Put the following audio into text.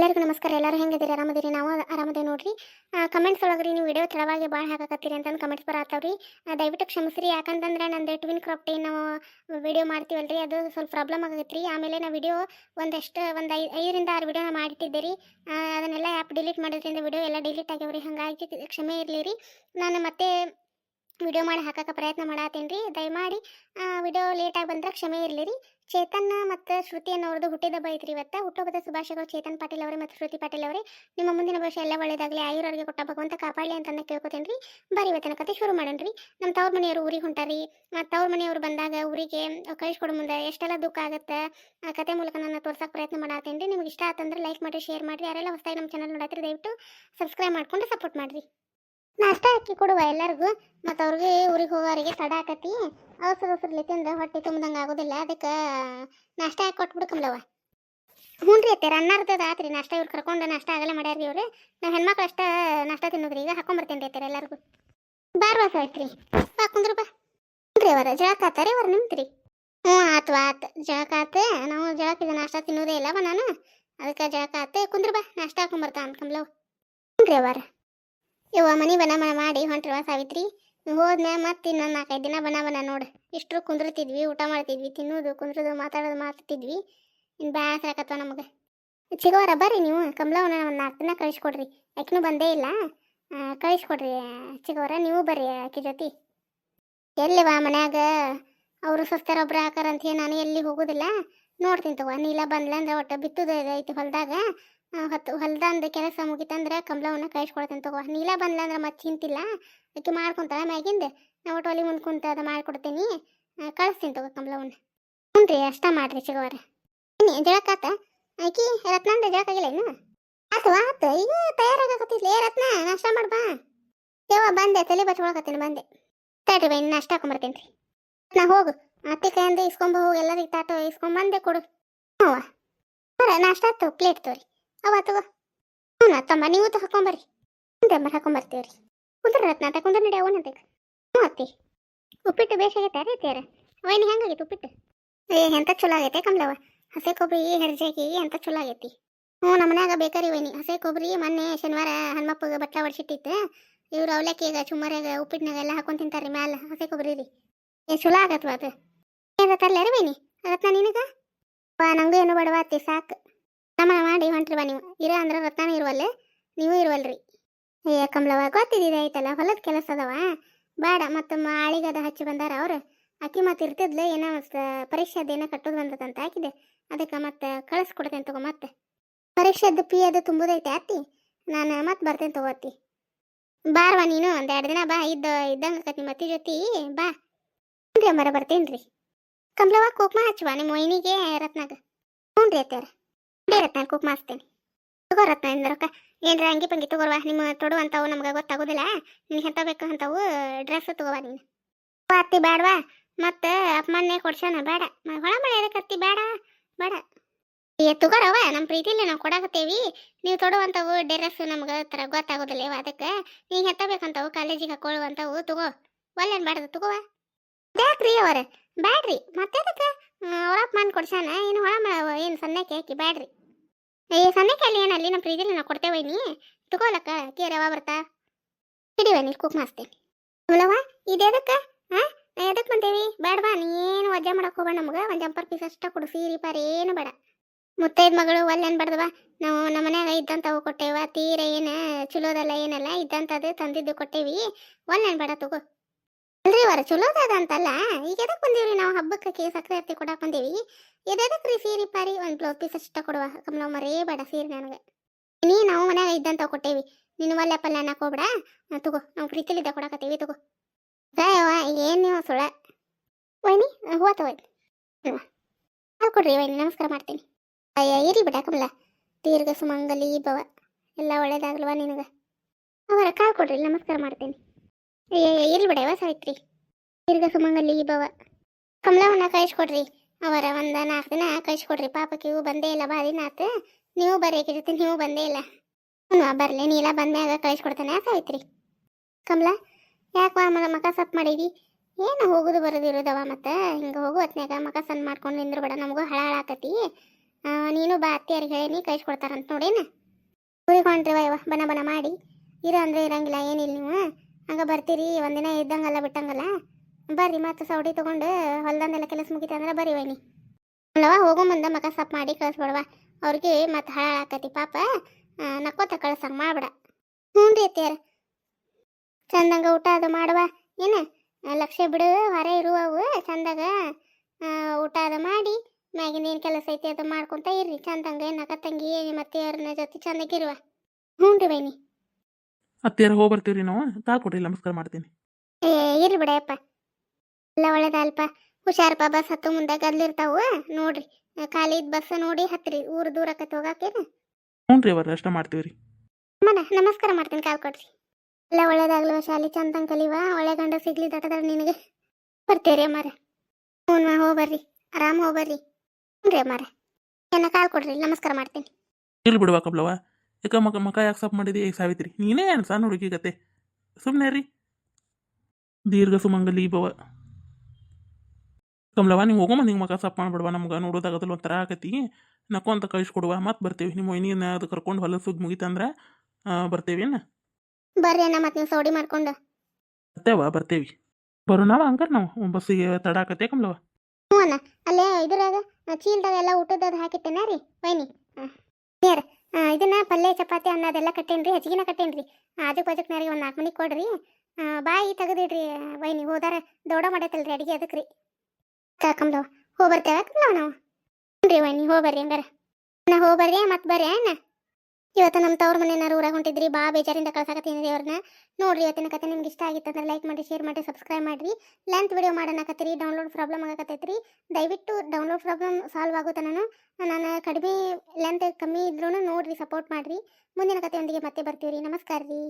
ಎಲ್ಲರಿಗೂ ನಮಸ್ಕಾರ. ಎಲ್ಲರೂ ಹೆಂಗಿದ್ದೀರಿ? ಆರಾಮದಿರಿ? ನಾವು ಆರಾಮದೇ ನೋಡ್ರಿ. ಕಮೆಂಟ್ಸ್ ಒಳಗೆ ರೀ ನೀವು ವಿಡಿಯೋ ತೆಳವಾಗಿ ಭಾಳ ಹಾಕಕತ್ತೀರಿ ಅಂತಂದು ಕಮೆಂಟ್ಸ್ ಬರತ್ತವ್ರಿ. ದಯವಿಟ್ಟು ಕ್ಷಮಿಸ್ರಿ. ಯಾಕಂತಂದ್ರೆ ನಂದು ಟ್ವಿನ್ ಕ್ರಾಪ್ ಟೀ ನಾವು ವಿಡಿಯೋ ಮಾಡ್ತೀವಲ್ರಿ. ಅದು ಸ್ವಲ್ಪ ಪ್ರಾಬ್ಲಮ್ ಆಗೈತೆ ರೀ ಆಮೇಲೆ ನಾವು ವಿಡಿಯೋ ಒಂದಷ್ಟು, ಒಂದು ಐ, ಐದರಿಂದ ಆರು ವಿಡಿಯೋನ ಮಾಡಿಟ್ಟಿದ್ದೆ ರೀ ಅದನ್ನೆಲ್ಲ ಆ್ಯಪ್ ಡಿಲೀಟ್ ಮಾಡೋದ್ರಿಂದ ವಿಡಿಯೋ ಎಲ್ಲ ಡಿಲೀಟ್ ಆಗ್ಯಾವ್ರಿ. ಹಾಗಾಗಿ ಕ್ಷಮೆ ಇರಲಿ ರೀ ನಾನು ಮತ್ತೆ ವಿಡಿಯೋ ಮಾಡಿ ಹಾಕಕ್ಕೆ ಪ್ರಯತ್ನ ಮಾಡತ್ತೀನಿ ರೀ ದಯಮಾಡಿ ವಿಡಿಯೋ ಲೇಟಾಗಿ ಬಂದ್ರೆ ಕ್ಷಮೆ ಇರಲಿ ರೀ ಚೇತನ್ ಮತ್ತು ಶ್ರುತಿ ಅನ್ನೋರ್ದು ಹುಟ್ಟಿದಬ್ಬ ಐತ್ರಿ ಇವತ್ತು. ಹುಟ್ಟುಹಬ್ಬದ ಶುಭಾಶಯಗಳು ಚೇತನ್ ಪಾಟೀಲ್ ಅವರೇ ಮತ್ತು ಶ್ರುತಿ ಪಾಟೀಲ್ ಅವರೇ. ನಿಮ್ಮ ಮುಂದಿನ ಭವಿಷ್ಯ ಎಲ್ಲ ಒಳ್ಳೇದಾಗಲಿ. ಆಯುರವರಿಗೆ ಕೊಟ್ಟ ಭಗವಂತ ಕಾಪಾಡಲಿ ಅಂತಂದು ಕೇಳ್ಕೊತೇನೆ ರೀ ಬರೀ ಇವತ್ತಿನ ಕತೆ ಶುರು ಮಾಡೋಣ ರೀ ನಮ್ಮ ತವ್ರ ಮನೆಯವರು ಊರಿಗೆ ಹೊಂಟಾರಿ. ತವ್ರ ಮನೆಯವರು ಬಂದಾಗ ಊರಿಗೆ ಕಳಿಸ್ಕೊಡೋ ಮುಂದೆ. ಎಷ್ಟೆಲ್ಲ ದುಃಖ ಆಗುತ್ತೆ, ಆ ಕತೆ ಮೂಲಕ ನಾನು ತೋರ್ಸಕ್ಕೆ ಪ್ರಯತ್ನ ಮಾಡತ್ತೀನಿ ರೀ ನಿಮ್ಗೆ ಇಷ್ಟ ಆತಂದ್ರೆ ಲೈಕ್ ಮಾಡಿ ಶೇರ್ ಮಾಡಿರಿ. ಯಾರೆಲ್ಲ ಹೊಸದಾಗಿ ನಮ್ಮ ಚಾನಲ್ ನೋಡತ್ರಿ ದಯವಿಟ್ಟು ಸಬ್ಸ್ಕ್ರೈಬ್ ಮಾಡ್ಕೊಂಡು ಸಪೋರ್ಟ್ ಮಾಡಿರಿ. ನಾಷ್ಟ ಹಾಕಿ ಕೊಡುವ ಎಲ್ಲರಿಗೂ. ಮತ್ತು ಅವ್ರಿಗೆ ಊರಿಗೆ ಹೋಗೋರಿಗೆ ತಡ ಆಕತಿ. ಅವಸರ ಅವಸರಲಿ ತಿಂದ್ರೆ ಹೊಟ್ಟೆ ತುಂಬ್ದಂಗೆ ಆಗೋದಿಲ್ಲ. ಅದಕ್ಕೆ ನಾಷ್ಟ ಹಾಕಿ ಕೊಟ್ಬಿಡು ಕಮ್ಲವ ಹ್ಞೂ ರೀ ಅನ್ನಾರ್ದದ ಆತ್ರಿ. ನಾಷ್ಟ ಇವ್ರು ಕರ್ಕೊಂಡು ನಾಷ್ಟ ಆಗಲ್ಲ ಮಾಡ್ಯಾರ್ರಿ ಇವ್ರು. ನಾವು ಹೆಣ್ಮಕ್ಳು ಅಷ್ಟ ನಾಷ್ಟ ತಿನ್ನೋದ್ರಿ. ಈಗ ಹಾಕೊಂಬರ್ತೇನೆ ರೀ ಅತ್ತೆ ಎಲ್ಲರಿಗೂ. ಬಾರ್ ವಾಸ ಆಯ್ತು ರೀ ಬಾ ಕುಂದ್ರ ಬಾ. ರೀ ಅವರ, ಜಳಕ ಆತಾರೆ ಅವ್ರು ನಿಮ್ತ್ರಿ? ಹ್ಞೂ ಆತು ಆತು. ಜಳಕ ಆತು. ನಾವು ಇದು ನಾಷ್ಟ ತಿನ್ನೋದೇ ಇಲ್ಲವ ನಾನು. ಅದಕ್ಕೆ ಜಳಕ ಆತು. ಕುಂದ್ರ ಬಾ. ನಾಷ್ಟ ಹಾಕೊಂಬರ್ತಾ ಅಂತ ಕಮ್ಲವ್ ಹ್ಞೂ ರೀ ಅವರ. ಇವ ಮನಿ ಬನ ಬನ ಮಾಡಿ ಹೊಂಟ್ರವ ಸಾವಿತ್ರಿ. ಹೋದ್ನೆ ಮತ್ತೆ ಇನ್ನೊಂದು ನಾಲ್ಕೈದು ದಿನ ಬನ ಬನ ನೋಡು. ಇಷ್ಟರು ಕುಂದ್ರತಿದ್ವಿ, ಊಟ ಮಾಡ್ತಿದ್ವಿ, ತಿನ್ನೋದು, ಕುಂದ್ರದು, ಮಾತಾಡೋದು ಮಾಡ್ತಿದ್ವಿ ಇನ್ನು ಬ್ಯಾಸರ ಆಕತ್ವ ನಮಗೆ. ಚಿಗೋರ ಬರ್ರಿ ನೀವು, ಕಮಲವನ ಒಂದು ನಾಲ್ಕು ದಿನ ಕಳಿಸ್ಕೊಡ್ರಿ. ಯಾಕಿನೂ ಬಂದೇ ಇಲ್ಲ. ಕಳಿಸ್ಕೊಡ್ರಿ ಚಿಗೋರ ನೀವು ಬರ್ರಿ ಆಕಿ ಜೊತೆ. ಎಲ್ಲಿವ ಮನ್ಯಾಗ? ಅವರು ಒಬ್ರು ಹಾಕಾರ ಅಂತ ಹೇಳಿ ನಾನು ಎಲ್ಲಿ ಹೋಗೋದಿಲ್ಲ. ನೋಡ್ತೀನಿ ತಗೋ, ನೀಲ ಬಂದ್ಲ ಅಂದ್ರೆ ಒಟ್ಟು ಬಿತ್ತುದು ಐತಿ ಹೊಲ್ದಾಗ. ಹೊತ್ತು ಹೊಲ್ದಂದು ಕೆಲಸ ಮುಗಿತಂದ್ರೆ ಕಮಲವನ್ನ ಕಳಿಸ್ಕೊಡ್ತೀನಿ ತಗೋ. ನೀಲ ಬಂದ್ಲ ಅಂದ್ರೆ ಮತ್ತೆ ಚಿಂತಿಲ್ಲ ಆಕೆ ಮಾಡ್ಕೊಂತಾಳ ಮ್ಯಾಗಿಂದ ನಾ ಒಟ್ಟು ಒಲಿ ಮುಂದೆ ಕುಂತ ಅದು ಮಾಡ್ಕೊಡ್ತೀನಿ. ಕಳಿಸ್ತೀನಿ ತಗೋ ಕಮಲವನ್ನ ಹ್ಞೂ ರೀ, ಅಷ್ಟ ಮಾಡ್ರಿ ಬನ್ನಿ ಜಳಕಾತ ಆಕಿ ರತ್ನಂದ ಜಳಕಾಗಿಲ್ಲ ಇನ್ನು? ಆತು ಆತು, ಈಗ ತಯಾರಾಗತ್ತಿಲ್ಲ ಏ ರತ್ನ, ನಾಷ್ಟ ಮಾಡ್ಬಾ ಯವ್ವ, ಬಂದೆ, ತಲೆ ಬಚ್ಕೊಳಕತ್ತೀನಿ, ಬಂದೆ. ತಡ್ರಿ ಬೈ ನಾಷ್ಟ ಹಾಕೊಂಬರ್ತೀನಿ ರೀ. ನಾ ಹೋಗು. ಅತ್ತೆ ಕೈಯಿಂದ ಇಸ್ಕೊಂಬ ಹೋಗಿ, ಎಲ್ಲರಿಗೆ ತಾಟು ಇಸ್ಕೊಂಬಂದೆ ಕೊಡು. ಹ್ಞೂ ನಾಷ್ಟ ಆತು, ಪ್ಲೇಟ್ ತೋರಿ. ಅವ ತಗೋ. ಹ್ಞೂ ತಮ್ಮ, ನೀವು ತ ಹಾಕೊಂಬರ್ರಿ. ಡೆಂಬರ್ ಹಾಕೊಂಬರ್ತೀವಿ ರೀ ಕುಂದ್ರ ರತ್ನ ಅಂತ ಕುಂದ್ರ ನಡಿ ಅವನಂತೆ ಹ್ಞೂ ಅತ್ತಿ. ಉಪ್ಪಿಟ್ಟು ಬೇಸಾಗೈತೆ ರೀ ತೇರ ಅವನಿ ಹೆಂಗಾಗೈತೆ ಉಪ್ಪಿಟ್ಟು? ಏ, ಎಂತ ಚಲೋ ಆಗೈತೆ ಕಮಲವ ಹಸೆ ಕೊಬ್ಬರಿ ಹೆರ್ಜಾಕಿ ಎಂತ ಚಲೋ ಆಗೈತಿ. ಹ್ಞೂ, ನಮ್ಮ ಮನ್ಯಾಗ ಬೇಕರಿ ವೈನಿ ಹಸೆ ಕೊಬ್ಬರಿ, ಮೊನ್ನೆ ಶನಿವಾರ ಹನುಮಪ್ಪಗೆ ಬಟ್ಲ ಹೊಡ್ಸಿಟ್ಟಿತ್ತು ಇವ್ರು ಅವಲಕ್ಕಿಗ, ಚುಮ್ಮರಾಗ ಉಪ್ಪಿಟ್ಟಿನಾಗ ಎಲ್ಲ ಹಾಕೊಂಡು ತಿಂತಾರ್ರಿ ಮ್ಯಾಲ, ಹಸೆ ಕೊಬ್ಬರಿ ರೀ. ಏ, ಚಲೋ ಆಗತ್ವ ಅದು. ಏನು ತರ್ಲೆ ರೀ ವೈನಿ ನಿನಗ? ವಾ ನಂಗೂ ಏನು ಬಡವಾತಿ ಸಾಕು. ನಮ್ಮ ಮಾಡಿ ಹೊಂಟ್ರಿ ಬಾ ನೀವು. ಇರ ಅಂದ್ರೆ ರತ್ನ ಇರುವಲ್ಲೆ, ನೀವು ಇರುವಲ್ರಿ. ಏ ಕಮಲವ ಗೊತ್ತಿದ್ದಿದೆ ಐತಲ್ಲ ಹೊಲದ ಕೆಲಸ ಅದಾವ. ಬೇಡ ಮತ್ತು ಮಾಳಿಗದ ಹಚ್ಚಿ ಬಂದಾರ ಅವ್ರು. ಅಕ್ಕಿ ಮತ್ತೆ ಇರ್ತಿದ್ಲೆ, ಏನೋ ಪರೀಕ್ಷೆದ ಏನೋ ಕಟ್ಟೋದು ಬಂದದಂತ ಹಾಕಿದೆ. ಅದಕ್ಕೆ ಮತ್ತೆ ಕಳಿಸ್ಕೊಡ್ತೇನೆ ತಗೋ ಮತ್ತೆ. ಪರೀಕ್ಷೆದ್ದು ಪಿ ಅದು ತುಂಬುದೈತೆ ಅತ್ತಿ. ನಾನು ಮತ್ತೆ ಬರ್ತೇನೆ ತಗೋ ಅತ್ತಿ. ಬಾರ್ವಾ ನೀನು, ಒಂದು ಎರಡು ದಿನ ಬಾ, ಇದ್ದ, ಇದ್ದಂಗೆ ಮತ್ತಿ ಜೊತೆ, ಬಾ. ಹ್ಞೂ ರೀ ಮರ ಬರ್ತೇನೆ ರೀ ಕಮಲವ ಕುಕ್ಮ ಹಚ್ಚುವ ನಿಮ್ಮ ವೈನಿಗೆ, ರತ್ನಾಗ. ಹ್ಞೂ ರೀ ಅತ್ಯಾರ ಹ್ಞೂ ರತ್ನ ಕುಕ್ ಹಚ್ತೇನೆ. ತಗೋ ರತ್ನ ಇಂದ ರೊಕ್ಕ. ಏನ್ರ ಅಂಗಿ ಪಂಗಿ ತಗೋರ್ವ. ನಿಮ್ಮ ತೊಡು ಅಂತಾವು ನಮ್ಗೆ ಗೊತ್ತಾಗೋದಿಲ್ಲ. ನೀನು ಎಂತ ಬೇಕು ಡ್ರೆಸ್ ತಗೋವಾ ನೀನು. ಅತ್ತಿ ಬೇಡವಾ ಮತ್ತೆ ಅಪ್ಪಮ್ಮನ್ನೇ ಕೊಡ್ಸೋಣ, ಬೇಡ. ಹೊಳ ಮಳೆ ಎದಕ್ಕೆ ಅತ್ತಿ ಬೇಡ ಬೇಡ. ಏ ತಗೋರವ ನಮ್ಮ ಪ್ರೀತಿಲಿ ನಾವು ಕೊಡಾಕತ್ತೇವಿ. ನೀವು ತೊಡುವಂಥವು ಡ್ರೆಸ್ ನಮ್ಗೆ ಥರ ಗೊತ್ತಾಗೋದಿಲ್ಲ ಅದಕ್ಕೆ. ನೀವು ಹೆತ್ತಬೇಕಂತವು ಬೇಕಂತಾವು ಕಾಲೇಜಿಗೆ ಹಾಕೊಳ್ಳುವಂಥವು, ತಗೋ. ಒಲ್ಲೇನು ಬೇಡದು ತಗೋವ. ಬ್ಯಾಕ್ರಿ ಅವರ, ಬ್ಯಾಡ್ರಿ. ಮತ್ತೆ ಅದಕ್ಕೆ ಅವ್ರಪ್ಪ ಮನ್ ಕೊಡ್ಸಾನ ಏನು ಹೊಳ ಏನು ಸಣ್ಣಕ್ಕೆ ಹಾಕಿ, ಬ್ಯಾಡ್ರಿ. ಏ ಸಣ್ಣಕ್ಕೆ ಅಲ್ಲಿ ಏನಲ್ಲಿ ನಮ್ಮ ಪ್ರೀತಿಲಿ ನಾವು ಕೊಡ್ತೇವೆ ನೀ ತಗೋಲಕ್ಕ ರವ ಬರ್ತಾ? ಹಿಡಿವ ನೀ ಕುಕ್ ಮಾಸ್ತೇನೆ ಅವಳವ ಇದೆದಕ್ಕೆ ಹಾಂ ಎದಕ್ಕೆ ಬಂದೇವಿ ಬೇಡವಾ ನೀನು ವಜ್ಜೆ ಮಾಡಕ್ಕೆ ಹೋಗ್ಬೇಡ ನಮ್ಗೆ. ಒಂದು ಜಂಪರ್ ಪೀಸ್ ಅಷ್ಟ ಕೊಡು, ಸೀರೆ ಪಾರ ಏನು ಬೇಡ. ಮುತ್ತೈದು ಮಗಳು ಒಲ್ಲೇನು ಬಡ್ದವ ನಾವು ನಮ್ಮ ಮನ್ಯಾಗ ಇದ್ದಂಥವು ಕೊಟ್ಟೇವ, ತೀರ ಏನು, ಚಲೋದಲ್ಲ, ಏನಲ್ಲ ಇದ್ದಂಥದ್ದು ತಂದಿದ್ದು ಕೊಟ್ಟೇವಿ. ಒಲ್ಲೇನು ಬೇಡ, ತಗೋ. ಅಲ್ರಿ ಅವರ ಚಲೋದದ ಅಂತಲ್ಲ ಈಗ ಎದಕ್ಕೆ ಬಂದೀವ್ರಿ ನಾವು ಹಬ್ಬಕ್ಕೆ ಸಕ್ಕರೆ ಹತ್ತಿ ಕೊಡಕ್ಕೆ ಬಂದೇವಿ ಎದಕ್ಕೆ ರೀ ಸೀರೆ ಪಾರಿ? ಒಂದು ಬ್ಲೌಸ್ ಪೀಸ್ ಅಷ್ಟ ಕೊಡುವ. ನಾವು ಮರೇ ಬೇಡ ಸೀರೆ ನನಗೆ. ನೀ ನಾವು ಮನ್ಯಾಗ ಇದ್ದಂತ ಕೊಟ್ಟೇವಿ. ನೀನು ಒಲ್ಲೆ ಪಲ್ಲ ಅನ್ನಕ್ಕೆ ತಗೋ, ನಾವು ಪ್ರೀತಿಲಿದ್ದ ಕೊಡಕತ್ತೀವಿ, ತಗೋ. ಅಯ್ಯವ್ವ, ಏನು ನೀವು ಸುಳ ವೈನಿ ತಗೋಯ್ತು ಹಾಲು ಕೊಡ್ರಿ ವೈನಿ, ನಮಸ್ಕಾರ ಮಾಡ್ತೀನಿ. ಅಯ್ಯ ಬಿಡ ಕಮಲ ದೀರ್ಘ ಸುಮಂಗಲಿ ಭವ. ಎಲ್ಲ ಒಳ್ಳೇದಾಗಲ್ವಾ ನಿನಗೆ. ಅವರ ಕಾಲ್ ಕೊಡ್ರಿ, ನಮಸ್ಕಾರ ಮಾಡ್ತೀನಿ. ಅಯ್ಯ ಇರ್ಲಿ ಬಿಡ ಯಾವ ಸಾವಿತ್ರಿ. ದೀರ್ಘ ಸುಮಂಗಲಿ ಭವ ಕಮಲವನ್ನ ಕಳಿಸ್ಕೊಡ್ರಿ. ಅವರ ಒಂದು ನಾಲ್ಕು ದಿನ ಕಳಿಸ್ಕೊಡ್ರಿ. ಪಾಪಕ್ಕೆ ಇವು ಬಂದೇ ಇಲ್ಲ. ಬಾ ದಿನ ಆತು ನೀವು ಬರ್ರಿ ಜೊತೆ. ನೀವು ಬಂದೇ ಇಲ್ಲ. ಹ್ಞೂ ಬರಲಿ. ನೀಲ ಬಂದ್ಮ್ಯಾಗ ಕಳಿಸ್ಕೊಡ್ತಾನೆ. ಸಾವಿತ್ರಿ ಕಮಲ, ಯಾಕೆ ಮಗ ಮಕ ಸಪ್ ಮಾಡೀವಿ ಏನು ಹೋಗುದು ಬರೋದಿರೋದವ ಮತ್ತೆ? ಹಿಂಗೆ ಹೋಗು ಹೊತ್ನ್ಯಾಗ. ಮಕ ಸಣ್ಣ ಮಾಡ್ಕೊಂಡು ನಿಂದ್ರು ಬೇಡ ನಮಗೂ ಹಳ ಹಾಳಾಕತಿ ನೀನು ಬಾ ಅತ್ತಿಯರಿಗೆ ಹೇಳಿ ಕಳಿಸ್ಕೊಡ್ತಾರಂತ ನೋಡೇನ? ಹೊಂಟ್ರಿ ಯವ್ವ ಬನ ಬನ ಮಾಡಿ. ಇರ ಅಂದ್ರೆ ಇರಂಗಿಲ್ಲ. ಏನಿಲ್ಲ ನೀವು. ಹಂಗೆ ಬರ್ತೀರಿ. ಒಂದಿನ ಇದ್ದಂಗಲ್ಲ, ಬಿಟ್ಟಂಗಲ್ಲ. ಬರ್ರಿ ಮತ್ತೆ ಸೌಡಿ ತಗೊಂಡು ಹೊಲ್ದಂದೆಲ್ಲ ಕೆಲಸ ಮುಗಿತ ಅಂದ್ರೆ ಬರ್ರಿ ವೈನಿ. ಅಲ್ಲವ ಹೋಗೋ ಮುಂದೆ ಮಕ ಸಪ್ ಮಾಡಿ ಕಳಿಸ್ಬಿಡವ ಅವ್ರಿಗೆ ಮತ್ತೆ ಹಾಳಾಕತಿ ಪಾಪ. ನಕ್ಕೋತ ಕಳ್ಸಂಗೆ ಮಾಡ್ಬಿಡ. ಹ್ಞೂ ರೀ ಅತ್ತಿಯಾರ. ಚಂದಂಗ ಊಟ ಅದು ಮಾಡುವ. ಏನ? ಲಕ್ಷ ಬಿಡು ಹೊರ ಇರುವವು ಚಂದಾಗ ಊಟ ಅದು ಮಾಡಿ ಮ್ಯಾಗಿನ ಏನು ಕೆಲಸ ಐತಿ ಅದು ಮಾಡ್ಕೊಂತ ಇರ್ರಿ. ಚಂದಂಗ ನಕ ತಂಗಿ ಮತ್ತೆ ಅವ್ರನ್ನ ಜೊತೆ ಚಂದಾಗಿರುವ ಹ್ಞೂ ರೀ ಬೈನಿ ಅತ್ತಿಯಾರ ಹೋಗಿ ಬರ್ತೀವಿ ನಾವು. ಕಾಲ್ ಕೊಡ್ರಿ ನಮಸ್ಕಾರ ಮಾಡ್ತೀನಿ. ಏ ಇರ್ಲಿ ಬಿಡಯಪ್ಪ ಎಲ್ಲ ಒಳ್ಳೇದಲ್ಪ. ಹುಷಾರಪ್ಪ ಬಸ್ ಹತ್ತು ಮುಂದೆ ಗದ್ಲಿರ್ತಾವ ನೋಡ್ರಿ. ಖಾಲಿ ಇದ್ದ ಬಸ್ ನೋಡಿ ಹತ್ರಿ. ಊರು ದೂರಕ್ಕೆ ಹೋಗಾಕೇನ? ಹ್ಞೂ ರೀ ಅವ್ರ ಅಷ್ಟ ಮಾಡ್ತೀವಿ ರೀ. ಮನ ನಮಸ್ಕಾರ ಮಾಡ್ತೀನಿ ಕಾಲ್ ಕೊಡ್ರಿ. ಎಲ್ಲ ಒಳ್ಳೇದಾಗ್ಲವ ಶಾಲಿ ಚಂದ ಕಲಿವ ಒಳ್ಳೆ ಗಂಡ ಸಿಗ್ಲಿ ದಟ್ಟದಾರ ನಿನಗೆ. ಬರ್ತೇವ್ರಿ ಅಮ್ಮಾರ. ಹ್ಞೂ ಹೋಗ್ಬರ್ರಿ ಆರಾಮ ಹೋಗ್ಬರ್ರಿ ಹ್ಞೂ ರೀ ಅಮ್ಮಾರ. ಏನ ಕಾಲ್ ಕೊಡ್ರಿ. ನಮಸ್ಕಾರ ಮಾಡ್ತೀನಿ. ಇಲ್ಲಿ ಬಿಡುವ ಕಬ್ಲವ ಯಾಕ ಮಕ ಮಕ ಯಾಕೆ ಸಾಪ್ ಮಾಡಿದಿ? ಸಾವಿತ್ರಿ. ನೀನೇ ಏನು ಸಣ್ಣ ಹುಡುಗಿ ಗತೆ? ಸುಮ್ಮನೆ ರೀ ದೀರ್ಘ ಸುಮಂಗಲಿ ಭವ ಕಮಲವ ನೀವು ಹೋಗೋ ನಿಂಗೆ ಮಗ ಸಪ್ಪ ಮಾಡ್ಬಿಡುವ ನಮ್ಗೆ ನೋಡೋದಾಗದಲ್ಲ ಒಂಥರ ಆಗತಿ. ನಕ್ಕೋ ಅಂತ ಕಳಿಸ್ಕೊಡುವ ಮತ್ತೆ ಬರ್ತೀವಿ. ನಿಮ್ಮ ಒಯ್ನಿನ ಅದು ಕರ್ಕೊಂಡು ಹೊಲ ಸುದ್ದು ಮುಗಿತಂದ್ರೆ ಬರ್ತೇವೇನ ಬರ್ರಿ ಅಣ್ಣ ಮತ್ತೆ ನೀವು ಸೌಡಿ ಮಾಡ್ಕೊಂಡು. ಬರ್ತೇವ. ಬರ್ತೇವಿ ಬರೋಣವ ಹಂಗಾರೆ ನಾವು ಬಸ್ಸಿಗೆ ತಡ ಆಕತ್ತೆ ಕಮಲವ ಹ್ಞೂ ಅಣ್ಣ ಅಲ್ಲೇ ಇದ್ರಾಗ ಚೀಲ್ದಾಗ ಎಲ್ಲ ಊಟದ ಅದು ಹಾಕಿಟ್ಟೇನ ರೀ ವೈನಿ ನೀರ್ ಇದನ್ನ ಪಲ್ಯ ಚಪಾತಿ ಅನ್ನ ಅದೆಲ್ಲ ಕಟ್ಟೇನ್ರಿ ಹೆಚ್ಚಿಗೆನ ಕಟ್ಟೇನ್ರಿ. ಆಜು ಬಾಜುಕ್ನಾರಿಗೆ ಒಂದು ನಾಲ್ಕು ಮನಿಗೆ ಕೊಡ್ರಿ. ಬಾಯಿ ತೆಗೆದಿಡ್ರಿ ವೈನಿ ಹೋದಾರ ದೌಡ ಮಾಡೈತಲ್ರಿ ಅಡಿಗೆ ಅದಕ್ಕೆ ರೀ ಕರ್ಕೊಂಬವ್ ಹೋಗಿ ಬರ್ತೇವೆ ಕಮ್ಲವ್ ನಾವು? ಹ್ಞೂ ರೀ ವಣ್ಣಿ ಹೋಗಿ ಬರ್ರಿ ಹಂಗಾರ. ನಾ ಹೋಗಿ ಬರ್ರಿ ಮತ್ತೆ ಬರ್ರಿ ಅಣ್ಣ. ಇವತ್ತು ನಮ್ಮ ತವ್ರ ಮನೆಯನ್ನಾರು ಊರಾಗ ಹೊಂಟಿದ್ರಿ, ಬಾ ಬೇಜಾರಿಂದ ಕಳ್ಸಾಕತ್ತೀನಿ ಅವ್ರನ್ನ ನೋಡ್ರಿ ಇವತ್ತಿನ ಕತೆ ನಿಮ್ಗೆ ಇಷ್ಟ ಆಗಿತ್ತು ಅಂದ್ರೆ ಲೈಕ್ ಮಾಡಿ ಶೇರ್ ಮಾಡಿ ಸಬ್ಸ್ಕ್ರೈಬ್ ಮಾಡಿರಿ. ಲೆಂತ್ ವಿಡಿಯೋ ಮಾಡೋಣಕತ್ತೀರಿ ಡೌನ್ಲೋಡ್ ಪ್ರಾಬ್ಲಮ್ ಆಗಕತ್ತೈತ್ರಿ. ದಯವಿಟ್ಟು ಡೌನ್ಲೋಡ್ ಪ್ರಾಬ್ಲಮ್ ಸಾಲ್ವ್ ಆಗುತ್ತೆ ನಾನು ನಾನು ಕಡಿಮೆ ಲೆಂತ್ ಕಮ್ಮಿ ಇದ್ರೂ ನೋಡ್ರಿ ಸಪೋರ್ಟ್ ಮಾಡಿರಿ. ಮುಂದಿನ ಕಥೆಯೊಂದಿಗೆ ಮತ್ತೆ ಬರ್ತೀವಿ ರೀ ನಮಸ್ಕಾರ ರೀ.